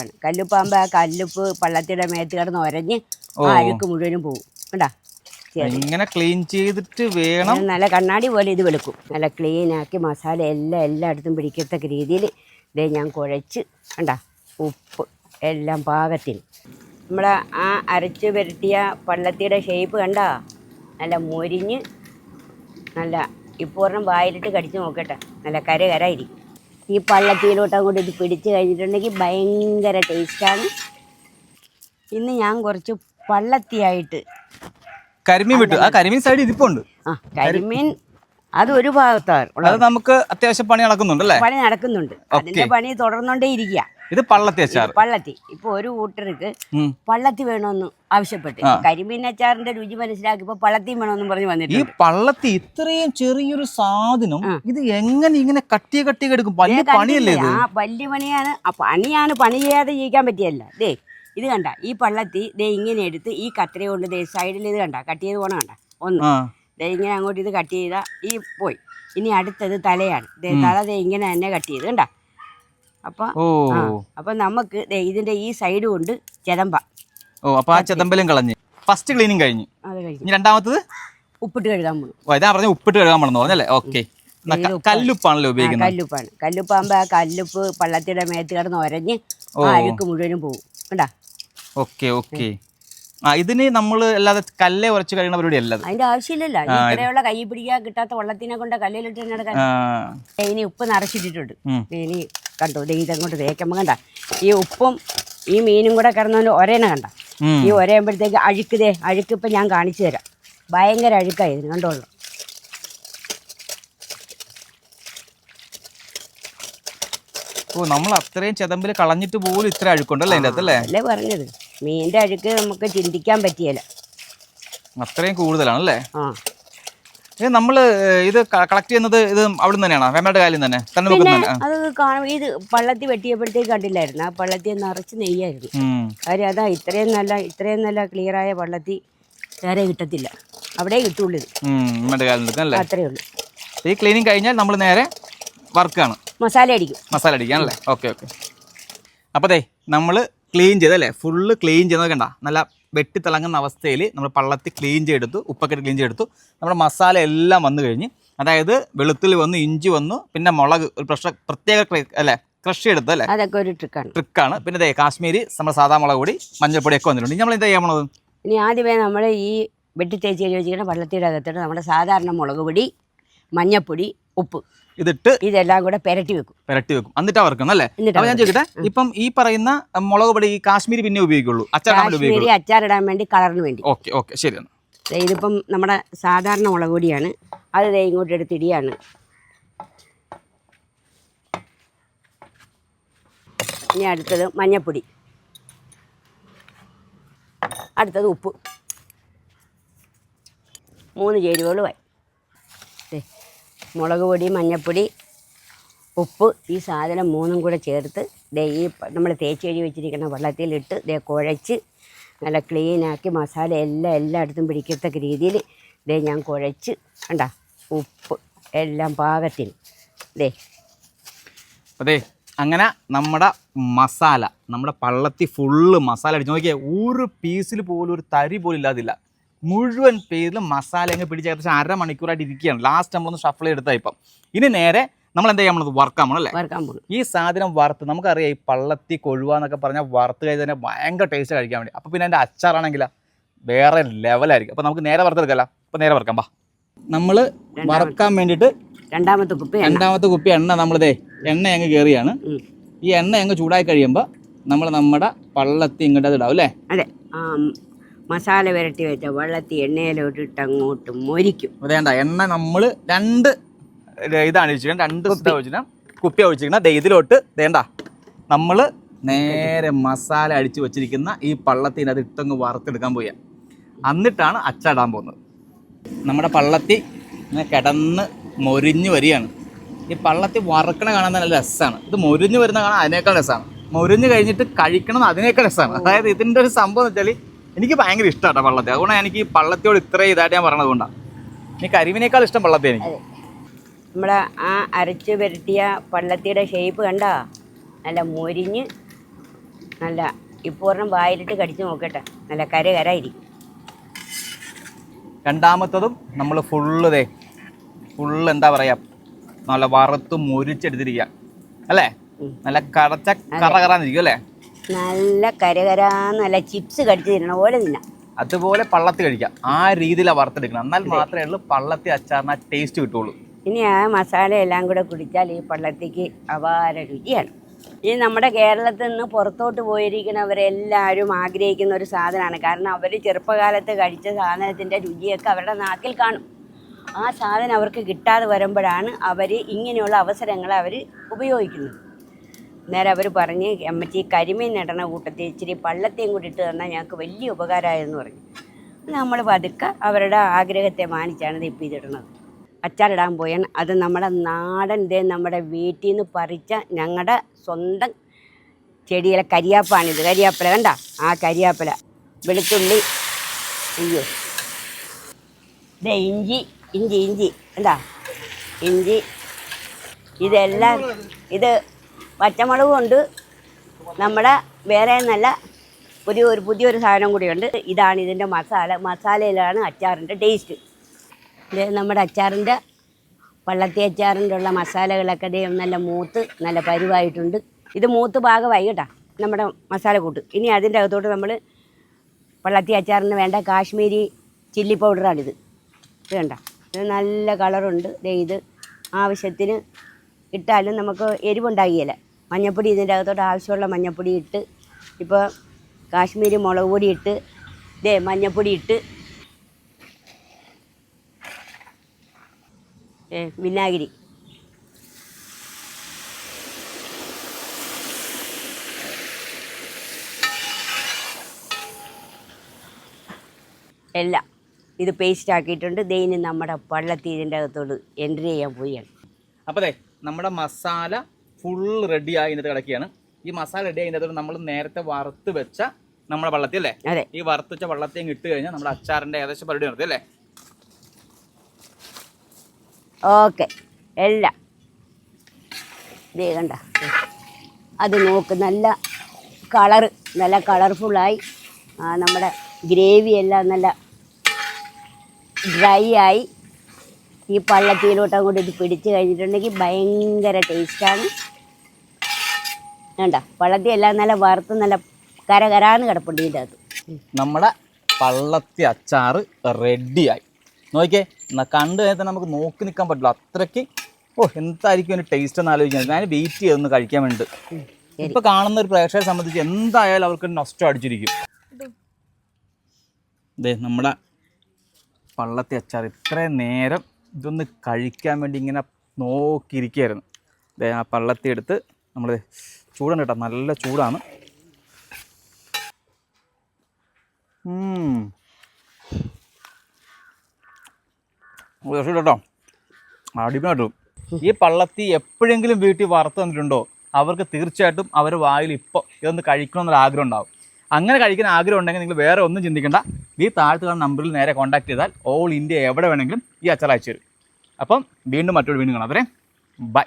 ആണ് കല്ലുപ്പാകുമ്പോ ആ കല്ലുപ്പ് പള്ളത്തിയുടെ മേത്ത് കിടന്ന് ഒരഞ്ഞ് ആ അഴുക്ക് മുഴുവനും പോകും കണ്ടാ? ഇങ്ങനെ ക്ലീൻ ചെയ്തിട്ട് വേണം. നല്ല കണ്ണാടി പോലെ ഇത് വെളുക്കും. നല്ല ക്ലീൻ ആക്കി മസാല എല്ലാം എല്ലായിടത്തും പിടിക്കത്തക്ക രീതിയിൽ ഇതേ ഞാൻ കുഴച്ച് കണ്ടാ? ഉപ്പ് എല്ലാം പാകത്തിന്. നമ്മളെ ആ അരച്ച് പുരട്ടിയ പള്ളത്തിയുടെ ഷേപ്പ് കണ്ടാ? നല്ല മൊരിഞ്ഞ് നല്ല ഇപ്പോൾ ഒരെണ്ണം വായിലിട്ട് കടിച്ച് നോക്കട്ടെ. നല്ല കര കരായിരിക്കും ഈ പള്ളത്തിയിലോട്ട് അങ്ങോട്ട് ഇത് പിടിച്ച് കഴിഞ്ഞിട്ടുണ്ടെങ്കിൽ ഭയങ്കര ടേസ്റ്റാണ് ഇന്ന് ഞാൻ കുറച്ച് പള്ളത്തിയായിട്ട് കരിമീൻ വിട്ടു. ആ കരിമീൻ സൈഡ് ഇരിപ്പുണ്ട് ആ കരിമീൻ അത് ഒരു ഭാഗത്താണ് അത് നമുക്ക് അത്യാവശ്യം പണി നടക്കുന്നുണ്ട് അല്ലേ? പണി നടക്കുന്നുണ്ട്. അതിന്റെ പണി തുടർന്നുകൊണ്ടേ ഇരിക്കുക ഇത് പള്ളത്തി അച്ചാർ. പള്ളത്തി. ഇപ്പൊ ഒരു കൂട്ടർക്ക് പള്ളത്തി വേണമെന്ന് ആവശ്യപ്പെട്ട്. കരിമീൻ അച്ചാറിന്റെ രുചി മനസ്സിലാക്കി മനസ്സിലാക്കിയപ്പോ പള്ളത്തി വേണമെന്നും പറഞ്ഞ് ഈ പള്ളത്തി ഇത്രയും ചെറിയൊരു സാധനം ഇത് എങ്ങനെ ഇങ്ങനെ കട്ടിയ കട്ടിയ എടുക്കും? വലിയ പണിയല്ലേ ആ വലിയ പണിയാണ്. പണിയാണ്. പണി ചെയ്യാതെ ജീവിക്കാൻ പറ്റിയല്ല. ദേ ഇത് കണ്ട. ഈ പള്ളത്തി ദേ ഇങ്ങനെ എടുത്ത് ഈ കത്തിരി കൊണ്ട് ദേ സൈഡിൽ ഇത് കണ്ട. കട്ട് ചെയ്ത് പോണ കണ്ട. ഒന്ന്. ദേ ഇങ്ങനെ അങ്ങോട്ട് ഇത് കട്ട് ചെയ്താ ഈ പോയി. ഇനി അടുത്തത് തലയാണ്. ദേ തല ദേ ഇങ്ങനെ തന്നെ കട്ട് ചെയ്ത് കണ്ട. അപ്പൊ അപ്പൊ നമുക്ക് ഇതിന്റെ ഈ സൈഡ് കൊണ്ട് ചെതമ്പ. ഓ അപ്പൊ ആ ചെതമ്പലും കളഞ്ഞ്. ഫസ്റ്റ് ക്ലീനിങ് കഴിഞ്ഞു. ഇനി രണ്ടാമത്തത്? ഉപ്പിട്ട് കഴുകാൻ പോകും ഇതാ പറഞ്ഞ ഉപ്പിട്ട് കഴുകാൻ പോണെന്ന് പറഞ്ഞല്ലേ? ഓക്കെ കല്ലുപ്പാണല്ലോ ഉപയോഗിക്കുന്നത്. കല്ലുപ്പാണ്. കല്ലുപ്പാകുമ്പോ ആ കല്ലുപ്പ് പള്ളത്തിയുടെ മേത്ത് കിടന്ന് ഒരഞ്ഞ് അഴുക്ക് മുഴുവനും പോകും കണ്ടാ? ഓക്കെ ഓക്കെ ആ ഇതിന് നമ്മൾ അല്ലാതെ കല്ലേ ഉറച്ചു കഴിയുന്ന പരിപാടി അല്ല അതിന്റെ ആവശ്യമില്ലല്ലോ. ഇത്രയുള്ള കൈ പിടിക്കാൻ കിട്ടാത്ത വെള്ളത്തിനെ കൊണ്ട് കല്ലിലിട്ട് നടക്കാൻ. ഇനി ഉപ്പ് നിറച്ചിട്ടിട്ടുണ്ട്. ഇനി കണ്ടോ? ദേ ഇതങ്ങോട്ട് തേക്കുമ്പോൾ കണ്ട ഈ ഉപ്പും ഈ മീനും കൂടെ കിടന്നോണ്ട് ഒരേന കണ്ട. ഈ ഒരയുമ്പോഴത്തേക്ക് അഴുക്ക് ദേ അഴുക്ക് ഇപ്പം ഞാൻ കാണിച്ചു തരാം. ഭയങ്കര അഴുക്കായിരുന്നു കണ്ടോളൂ ഓ നമ്മൾ അത്രയും ചെതമ്പിൽ കളഞ്ഞിട്ട് പോലും ഇത്ര അഴുക്കുണ്ടല്ലേ അതിന്റെ അകത്തല്ലേ അല്ലേ? പറഞ്ഞത്. മീനിന്റെ അഴുക്ക് നമുക്ക് ചിന്തിക്കാൻ പറ്റിയല്ല അത്രയും കൂടുതലാണല്ലേ? ആ. ഇത് നമ്മൾ ഇത് കളക്ട് ചെയ്യുന്നത് ഇത് അവിടെ തന്നെയാണോ? ഫാമിലിയുടെ കാര്യം തന്നെ? തന്നെ പിന്നെ അത് കാണും ഇത് പള്ളത്തി വെട്ടിയപ്പോഴത്തേക്ക് കണ്ടില്ലായിരുന്നു. ആ പള്ളത്തി നിറച്ച് നെയ്യായിരുന്നു. കാര്യം അതാ ഇത്രയും നല്ല ഇത്രയും നല്ല ക്ലിയറായ പള്ളത്തി വേറെ കിട്ടത്തില്ല. അവിടെ കിട്ടുള്ളൂ അത്രേ ഉള്ളൂ. ഈ ക്ലീനിങ് കഴിഞ്ഞാൽ നമ്മൾ നേരെ വർക്കാണ് മസാല അടിക്കും. മസാല അടിക്കാൻ അല്ലേ? Okay okay. അപ്പോൾ ദേ നമ്മൾ ക്ലീൻ ചെയ്തല്ലേ ഫുള്ള് ക്ലീൻ ചെയ്യുന്നത് കണ്ട? നല്ല വെട്ടി തിളങ്ങുന്ന അവസ്ഥയിൽ നമ്മൾ പള്ളത്തി ക്ലീൻ ചെയ്തെടുത്തു ഉപ്പൊക്കെ ക്ലീൻ ചെയ്തെടുത്തു. നമ്മുടെ മസാല എല്ലാം വന്നു കഴിഞ്ഞ് അതായത് വെളുത്തുള്ളി വന്നു ഇഞ്ചി വന്നു പിന്നെ മുളക് ഒരു പ്രശ്ന പ്രത്യേക അല്ലെ ക്രഷ് ചെയ്തെടുത്ത് അല്ലേ? അതൊക്കെ ഒരു ട്രിക്കാണ് ട്രിക്കാണ് പിന്നെ ദേ കാശ്മീരി നമ്മുടെ സാധാ മുളക് പൊടി മഞ്ഞൾപ്പൊടിയൊക്കെ വന്നിട്ടുണ്ട്. ഇനി നമ്മൾ എന്താ ചെയ്യണത് ഇനി ആദ്യമേ നമ്മൾ ഈ വെട്ടി തേച്ച് വെച്ചിരിക്കുന്ന പള്ളത്തിയുടെ അകത്തിട്ട് നമ്മുടെ സാധാരണ മുളക് പൊടി മഞ്ഞൾപ്പൊടി ഉപ്പ്. ഇതിട്ട് ഇതെല്ലാം കൂടെ പെരട്ടി വെക്കും. പെരട്ടി വെക്കും. എന്നിട്ട് വറുക്കണം അല്ലേ? അപ്പൊ ഞാൻ ചോദിക്കട്ടെ ഇപ്പം ഈ പറയുന്ന മുളക് പൊടി ഈ കാശ്മീരി പിന്നെ ഉപയോഗിക്കുള്ളൂ അച്ചാർ കാശ്മീരി അച്ചാറിടാൻ വേണ്ടി കളറിന് വേണ്ടി. ഓക്കെ ഓക്കെ ശരി ഇതിപ്പം നമ്മുടെ സാധാരണ മുളക് പൊടിയാണ്. അത് ദേ ഇങ്ങോട്ട് എടുത്തിടിയാണ് ഇനി അടുത്തത് മഞ്ഞപ്പൊടി. അടുത്തത് ഉപ്പ്. മൂന്ന് ചേരുവകളുമായി. മുളക് പൊടി മഞ്ഞൾപ്പൊടി ഉപ്പ് ഈ സാധനം മൂന്നും കൂടെ ചേർത്ത് ദേ ഈ നമ്മൾ തേച്ച് കഴുകി വെച്ചിരിക്കുന്ന വെള്ളത്തിലിട്ട് ദേ കുഴച്ച് നല്ല ക്ലീനാക്കി മസാല എല്ലാം എല്ലായിടത്തും പിടിക്കത്തക്ക രീതിയിൽ ദേ ഞാൻ കുഴച്ച് കണ്ട ഉപ്പ് എല്ലാം പാകത്തിന്. ദേ. അതെ അങ്ങനെ നമ്മുടെ മസാല നമ്മുടെ പള്ളത്തി ഫുള്ള് മസാല അടിച്ച്. നോക്കിയാൽ ഒരു പീസിൽ പോലും ഒരു തരി പോലും ഇല്ലാതില്ല. മുഴുവൻ പേരിൽ മസാല അങ്ങ് പിടിച്ച് ഏകദേശം അരമണിക്കൂറായിട്ട് ഇരിക്കുകയാണ്. ലാസ്റ്റ് നമ്മളൊന്ന് ഷഫിൾ എടുത്താൽ ഇപ്പം. ഇനി നേരെ നമ്മൾ എന്താ ചെയ്യാൻ വറുക്കാൻ പോകണം അല്ലേ? ഈ സാധനം വറുത്ത് നമുക്കറിയാം ഈ പള്ളത്തി കൊഴുവ എന്നൊക്കെ പറഞ്ഞാൽ വറുത്ത് കഴിഞ്ഞാൽ തന്നെ ഭയങ്കര ടേസ്റ്റ് കഴിക്കാൻ വേണ്ടി. അപ്പോൾ പിന്നെ എന്റെ അച്ചാറാണെങ്കിൽ വേറെ ലെവലായിരിക്കും അപ്പോൾ നമുക്ക് നേരെ വറുത്തെടുക്കല്ല അപ്പോൾ നേരെ വറുക്കാം ബാ നമ്മൾ വറുക്കാൻ വേണ്ടിയിട്ട് രണ്ടാമത്തെ കുപ്പി രണ്ടാമത്തെ കുപ്പി എണ്ണ നമ്മളിതേ എണ്ണ അങ്ങ് കയറിയാണ് ഈ എണ്ണ അങ്ങ് ചൂടായി കഴിയുമ്പോൾ നമ്മൾ നമ്മുടെ പള്ളത്തി ഇങ്ങോട്ട് ഇടാവും അല്ലേ? അതെ. മസാല വരട്ടി വെച്ച വെള്ളത്തി എണ്ണയിലോട്ടിട്ട് അങ്ങോട്ട് മൊരിക്കും. വേണ്ട എണ്ണ നമ്മൾ രണ്ട് ഇത് ഇതാണ് രണ്ട് ഒഴിച്ചിരിക്കുന്നത് കുപ്പി ഒഴിച്ചിരിക്കുന്ന ദേ ഇതിലോട്ട് വേണ്ട നമ്മൾ നേരെ മസാല അടിച്ചു വെച്ചിരിക്കുന്ന ഈ പള്ളത്തിന് അത് ഇട്ടങ്ങ് വറുത്തെടുക്കാൻ പോയാ എന്നിട്ടാണ് അച്ചടാൻ പോകുന്നത്. നമ്മുടെ പള്ളത്തി ഇങ്ങനെ കിടന്ന് മൊരിഞ്ഞു വരികയാണ്. ഈ പള്ളത്തി വറക്കണ കാണാൻ നല്ല രസമാണ് ഇത് മൊരിഞ്ഞു വരുന്ന കാണാൻ അതിനേക്കാൾ രസമാണ് മൊരിഞ്ഞു കഴിഞ്ഞിട്ട് കഴിക്കണം അതിനേക്കാൾ രസമാണ് അതായത് ഇതിന്റെ ഒരു സംഭവം എന്ന് വെച്ചാൽ എനിക്ക് ഭയങ്കര ഇഷ്ടമാണ് പള്ളത്തെ. അതുകൊണ്ടാണ് എനിക്ക് പള്ളത്തോട് പള്ളത്തിയോട് ഇത്രയും ഇതായിട്ട് ഞാൻ പറഞ്ഞത് കൊണ്ടാണ് എനിക്ക് കരിവിനേക്കാൾ ഇഷ്ടം പള്ളത്തെ എനിക്ക്. നമ്മുടെ നമ്മളെ ആ അരച്ച് പുരട്ടിയ പള്ളത്തിയുടെ ഷേപ്പ് കണ്ടോ? നല്ല മൊരിഞ്ഞ് നല്ല ഇപ്പൂർണം വായിലിട്ട് കടിച്ചു നോക്കട്ടെ. നല്ല കര കരായിരിക്കും രണ്ടാമത്തതും നമ്മൾ ഫുള്ള് ദേ ഫുള്ള് എന്താ പറയുക നല്ല വറുത്ത് മുരിച്ചെടുത്തിരിക്കുക അല്ലേ? നല്ല കടച്ച കറ കറാന്നിരിക്കും അല്ലേ? നല്ല കരകരാ നല്ല ചിപ്സ് കടിച്ചു തിന്നണ പോലെ തിന്നാം. അതുപോലെ പള്ളത്തി കഴിക്കാം. ആ രീതിയിലാണ് വറുത്തെടുക്കണം. എന്നാൽ മാത്രമേ ഉള്ളൂ പള്ളത്തി അച്ചാറിന് ആ ടേസ്റ്റ് കിട്ടുള്ളൂ. ഇനി ആ മസാല എല്ലാം കൂടെ കുടിച്ചാൽ ഈ പള്ളത്തിക്ക് അപാര രുചിയാണ്. ഇനി നമ്മുടെ കേരളത്തിൽ നിന്ന് പുറത്തോട്ട് പോയിരിക്കുന്നവരെല്ലാവരും ആഗ്രഹിക്കുന്ന ഒരു സാധനമാണ്. കാരണം അവർ ചെറുപ്പകാലത്ത് കഴിച്ച സാധനത്തിന്റെ രുചിയൊക്കെ അവരുടെ നാക്കിൽ കാണും. ആ സാധനം അവർക്ക് കിട്ടാതെ വരുമ്പോഴാണ് അവർ ഇങ്ങനെയുള്ള അവസരങ്ങൾ അവർ ഉപയോഗിക്കുന്നത്. നേരെ അവർ പറഞ്ഞ് അമ്മച്ചി കരിമീൻ നടണ കൂട്ടത്തിൽ ഇച്ചിരി പള്ളത്തെയും കൂടി ഇട്ട് തന്നാൽ ഞങ്ങൾക്ക് വലിയ ഉപകാരമായെന്ന് പറഞ്ഞു. നമ്മൾ പതുക്കെ അവരുടെ ആഗ്രഹത്തെ മാനിച്ചാണ് ഇത് ഇപ്പം ഇതിടുന്നത് അച്ചാറിടാൻ പോയാൽ അത് നമ്മുടെ നാടൻ ദേ നമ്മുടെ വീട്ടിൽ നിന്ന് പറിച്ച ഞങ്ങളുടെ സ്വന്തം ചെടിയിലെ കരിയാപ്പാണിത്. കരിയാപ്പില കണ്ട? ആ കരിയാപ്പില. വെളുത്തുള്ളി അയ്യോ. ദേ ഇഞ്ചി ഇഞ്ചി ഇഞ്ചി. എന്താ ഇഞ്ചി. ഇതെല്ലാം ഇത് പച്ചമുളകും ഉണ്ട് നമ്മുടെ വേറെ നല്ല പുതിയ ഒരു പുതിയൊരു സാധനം കൂടിയുണ്ട്. ഇതാണ് ഇതിന്റെ മസാല. മസാലയിലാണ് അച്ചാറിന്റെ ടേസ്റ്റ് ഇത് നമ്മുടെ അച്ചാറിന്റെ പള്ളത്തി അച്ചാറിന്റെ ഉള്ള മസാലകളൊക്കെ ദേ നല്ല മൂത്ത് നല്ല പരിവായിട്ടുണ്ട്. ഇത് മൂത്ത് ഭാഗമായി കേട്ടോ നമ്മുടെ മസാല കൂട്ട് ഇനി അതിന്റെ അകത്തോട്ട് നമ്മൾ പള്ളത്തി അച്ചാറിന് വേണ്ട കാശ്മീരി ചില്ലി പൗഡറാണിത്. ഇത് കണ്ട ഇത് നല്ല കളറുണ്ട്. ഇത് ആവശ്യത്തിന് ഇട്ടാലും നമുക്ക് എരിവുണ്ടാകില്ല മഞ്ഞപ്പൊടി ഇതിന്റെ അകത്തോട്ട് ആവശ്യമുള്ള മഞ്ഞപ്പൊടി ഇട്ട് ഇപ്പോൾ കാശ്മീരി മുളക് പൊടി ഇട്ട് ഇതേ മഞ്ഞപ്പൊടി ഇട്ട് വിനാഗിരി. എല്ലാം ഇത് പേസ്റ്റ് ആക്കിയിട്ടുണ്ട്. ദൈന് നമ്മുടെ പള്ളത്തി ഇതിന്റെ അകത്തോട് എൻട്രി ചെയ്യാൻ പോവുകയാണ്. അപ്പോൾ നമ്മുടെ മസാല ഫുൾ റെഡി ആയി ഇതിനകത്ത് കിടക്കുകയാണ്. ഈ മസാല റെഡി ആയി ഇതിനകത്ത് നമ്മൾ നേരത്തെ വറുത്ത് വെച്ച നമ്മുടെ വള്ളത്തി അല്ലേ? ഈ വറുത്ത് വെച്ച വള്ളത്തേയും ഇട്ട് കഴിഞ്ഞാൽ നമ്മുടെ അച്ചാറിന്റെ ഏകദേശം പരിപാടി നടത്തി അല്ലേ? ഓക്കെ. എല്ലാം. കണ്ട. അത് നോക്ക് നല്ല കളറ് നല്ല കളർഫുള്ളായി ആയി. നമ്മുടെ ഗ്രേവി എല്ലാം നല്ല ഡ്രൈ ആയി. ഈ പള്ളത്തിയിലോട്ട് അങ്ങോട്ട് ഇത് പിടിച്ച് കഴിഞ്ഞിട്ടുണ്ടെങ്കിൽ ഭയങ്കര ടേസ്റ്റാണ് വേണ്ട പള്ളത്തി എല്ലാം നല്ല വറുത്ത് നല്ല കരകരാന്ന് കിടപ്പുണ്ട് ഇതിന്റെ അകത്ത്. നമ്മുടെ പള്ളത്തി അച്ചാറ് റെഡിയായി. നോക്കിയേ കണ്ടു കഴിഞ്ഞാൽ തന്നെ നമുക്ക് നോക്കി നിൽക്കാൻ പറ്റില്ല. അത്രയ്ക്ക് ഓ എന്തായിരിക്കും അതിന് ടേസ്റ്റ് എന്ന് ആലോചിക്കുന്നത് ഞാൻ വെയിറ്റ് ചെയ്തൊന്ന് കഴിക്കാൻ വേണ്ടി. ഇപ്പൊ കാണുന്ന ഒരു പ്രേക്ഷകരെ സംബന്ധിച്ച് എന്തായാലും അവർക്ക് നഷ്ടം അടിച്ചിരിക്കും. ദേ നമ്മുടെ പള്ളത്തി അച്ചാർ ഇത്രയും നേരം ഇതൊന്ന് കഴിക്കാൻ വേണ്ടി ഇങ്ങനെ നോക്കിയിരിക്കുകയായിരുന്നു. ദേ ആ പള്ളത്തി എടുത്ത് നമ്മൾ ചൂടാണ് കേട്ടോ നല്ല ചൂടാണ്. കേട്ടോ. അടിപൊളിയായിട്ടും. ഈ പള്ളത്തി എപ്പോഴെങ്കിലും വീട്ടിൽ വറുത്ത് തന്നിട്ടുണ്ടോ? അവർക്ക് തീർച്ചയായിട്ടും അവർ വായിൽ ഇപ്പോൾ ഇതൊന്ന് കഴിക്കണം എന്നൊരു ആഗ്രഹം ഉണ്ടാവും. അങ്ങനെ കഴിക്കാൻ ആഗ്രഹം ഉണ്ടെങ്കിൽ നിങ്ങൾ വേറെ ഒന്നും ചിന്തിക്കേണ്ട. ഈ താഴത്ത് കാണുന്ന നമ്പറിൽ നേരെ കോൺടാക്ട് ചെയ്താൽ ഓൾ ഇന്ത്യ എവിടെ വേണമെങ്കിലും ഈ അച്ചാർ അയച്ചു തരും. അപ്പം വീണ്ടും മറ്റൊരു വീണ്ടും കാണാം. അവരെ ബൈ